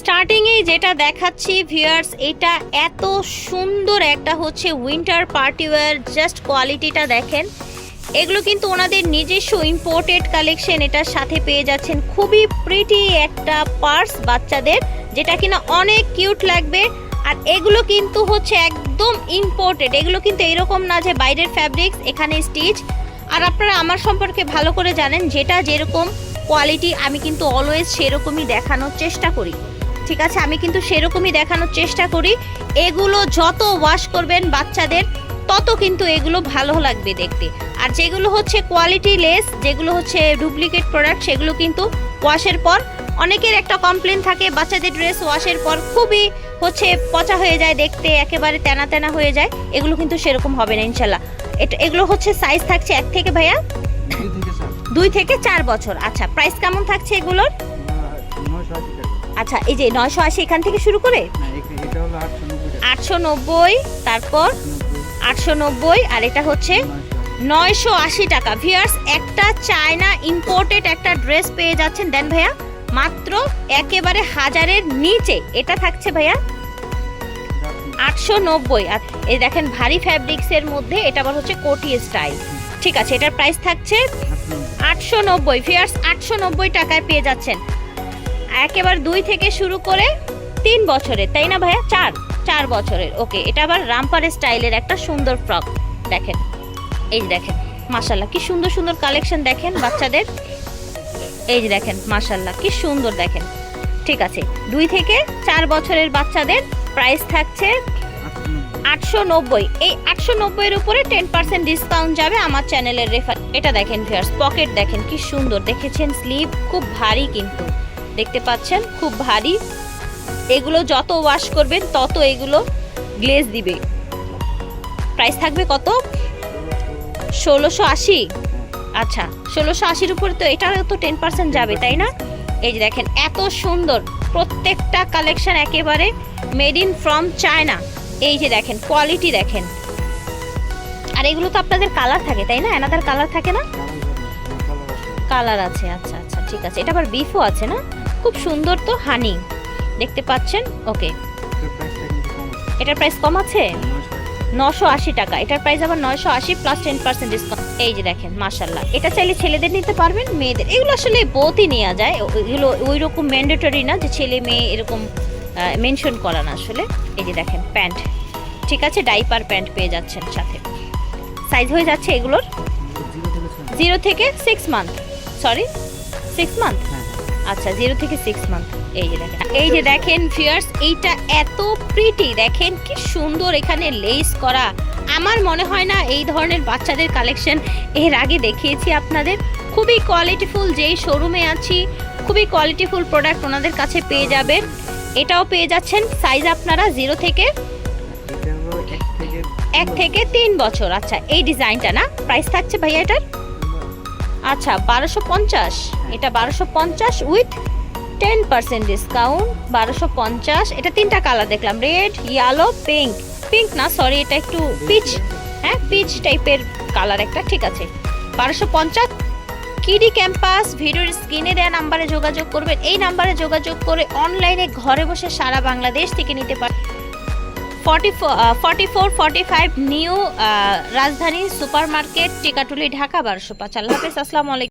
স্টার্টিংয়েই যেটা দেখাচ্ছি ভিউয়ার্স এটা এত সুন্দর একটা হচ্ছে উইন্টার পার্টি ওয়্যার জাস্ট কোয়ালিটিটা দেখেন। এগুলো কিন্তু ওনাদের নিজস্ব ইম্পোর্টেড কালেকশন এটার সাথে পেয়ে যাচ্ছেন খুবই প্রিটি একটা পার্স বাচ্চাদের, যেটা কিনা অনেক কিউট লাগবে। আর এগুলো কিন্তু হচ্ছে একদম ইম্পোর্টেড এগুলো কিন্তু এরকম না যে বাইরের ফ্যাব্রিক্স এখানে স্টিচ আর আপনারা আমার সম্পর্কে ভালো করে জানেন, যেটা যেরকম কোয়ালিটি আমি কিন্তু অলওয়েজ সেরকমই দেখানোর চেষ্টা করি। ঠিক আছে আমি কিন্তু সেরকমই দেখানোর চেষ্টা করি। এগুলো যত ওয়াশ করবেন বাচ্চাদের তত কিন্তু এগুলো ভালো লাগবে দেখতে। আর যেগুলো হচ্ছে কোয়ালিটি লেস যেগুলো হচ্ছে ডুপ্লিকেট প্রোডাক্ট সেগুলো কিন্তু ওয়াশের পর অনেকের একটা কমপ্লেন থাকে বাচ্চাদের ড্রেস ওয়াশের পর খুবই হচ্ছে পচা হয়ে যায় দেখতে একেবারে তেনা তেনা হয়ে যায়। এগুলো কিন্তু সেরকম হবে না ইনশাল্লাহ। এটা এগুলো হচ্ছে সাইজ থাকছে এক থেকে ভাইয়া? দুই থেকে চার। বছর। আচ্ছা প্রাইস কেমন থাকছে এগুলোর? আচ্ছা এই যে নয়শো আশি এখান থেকে শুরু করে? আটশো নব্বই তারপর আটশো নব্বই আর এটা হচ্ছে নয়শো আশি। টাকা। ভিয়ার্স একটা চায়না ইম্পোর্টেড একটা ড্রেস পেয়ে যাচ্ছেন। দেন ভাইয়া মাত্র একেবারে হাজারের নিচে। এটা থাকছে ভাইয়া আটশো নব্বই। আর এই দেখেন ভারী ফ্যাব্রিক্সের মধ্যে এটা আবার হচ্ছে কোটি স্টাইল ঠিক আছে এটার প্রাইস থাকছে আটশো নব্বই। আটশো নব্বই। ফিয়ার্স আটশো নব্বই টাকায় পেয়ে যাচ্ছেন। একেবারে দুই থেকে শুরু করে তিন বছরের, তাই না ভাইয়া? চার চার বছরের। ওকে, এটা আবার রামপার স্টাইলের একটা সুন্দর ফ্রক। দেখেন, এই দেখেন মাশাল্লাহ কি সুন্দর সুন্দর কালেকশন দেখেন বাচ্চাদের। এই দেখেন মাশাল্লাহ কি সুন্দর দেখেন। ঠিক আছে, দুই থেকে চার বছরের বাচ্চাদের প্রাইস থাকছে। আটশো নব্বই। এই আটশো নব্বইয়ের উপরে টেন পার্সেন্ট ডিসকাউন্ট যাবে আমার চ্যানেলের রেফার এটা দেখেন ভিয়ার্স পকেট দেখেন, কি সুন্দর দেখেছেন স্লিভ খুব ভারী কিন্তু। দেখতে পাচ্ছেন, খুব ভারী। এগুলো যত ওয়াশ করবেন, তত এগুলো গ্লেজ দিবে। প্রাইস থাকবে কত? ষোলোশো আশি। আচ্ছা ষোলোশো আশির উপরে তো এটারও তো টেন পার্সেন্ট যাবে, তাই না? এই যে দেখেন, এত সুন্দর। প্রত্যেকটা কালেকশন একেবারে মেড ইন ফ্রম চায়না এই যে দেখেন কোয়ালিটি দেখেন। আর এগুলো তো আপনাদের কালার থাকে, তাই না? এনাদার কালার থাকে না? কালার আছে আচ্ছা আচ্ছা ঠিক আছে। এটা আবার বিফও আছে, না? খুব সুন্দর তো হানি দেখতে পাচ্ছেন? ওকে এটার প্রাইস কম আছে। নশো আশি। টাকা। এটার প্রাইস আবার নয়শো আশি প্লাস টেন পার্সেন্ট ডিসকাউন্ট এই যে দেখেন মাশাল্লাহ এটা চাইলে ছেলেদের নিতে পারবেন মেয়েদের। এগুলো আসলে বোথই নেওয়া যায়। এগুলো ওই রকম ম্যান্ডেটরি না যে ছেলে মেয়ে এরকম মেনশন করা না আসলে। এই যে দেখেন প্যান্ট। ঠিক আছে? ডাইপার প্যান্ট পেয়ে যাচ্ছেন সাথে। সাইজ হয়ে যাচ্ছে এগুলোর? জিরো থেকে six month sorry six month আচ্ছা জিরো থেকে সিক্স মান্থ এই যে দেখেন। এই যে দেখেন ফিয়ার্স এইটা এত প্রিটি দেখেন কি সুন্দর এখানে লেস করা। আমার মনে হয় না এই ধরনের বাচ্চাদের কালেকশন এর আগে দেখিয়েছি আপনাদের। খুবই কোয়ালিটিফুল যেই শোরুমে আছি খুবই কোয়ালিটিফুল প্রোডাক্ট ওনাদের কাছে পেয়ে যাবেন। এটাও পেয়ে যাচ্ছেন। সাইজ আপনারা জিরো থেকে এক থেকে তিন বছর। আচ্ছা এই ডিজাইনটা না? প্রাইস থাকছে ভাইয়া এটার? আচ্ছা বারোশো পঞ্চাশ। এটা বারোশো পঞ্চাশ উইথ টেন পার্সেন্ট ডিসকাউন্ট বারোশো পঞ্চাশ। এটা তিনটা কালার দেখলাম রেড ইয়েলো পিঙ্ক পিঙ্ক না সরি এটা একটু পিচ হ্যাঁ পিচ টাইপের কালার একটা, ঠিক আছে। বারোশো পঞ্চাশ কিডি ক্যাম্পাস ভিডিওর স্ক্রিনে দেওয়া নাম্বারে যোগাযোগ করবেন। এই নাম্বারে যোগাযোগ করে অনলাইনে ঘরে বসে সারা বাংলাদেশ থেকে নিতে পারেন forty four forty five new Rajdhani super market Tikatuli Dhaka বারোশো পাঁচ আল্লাহ হাফিজ আসসালামু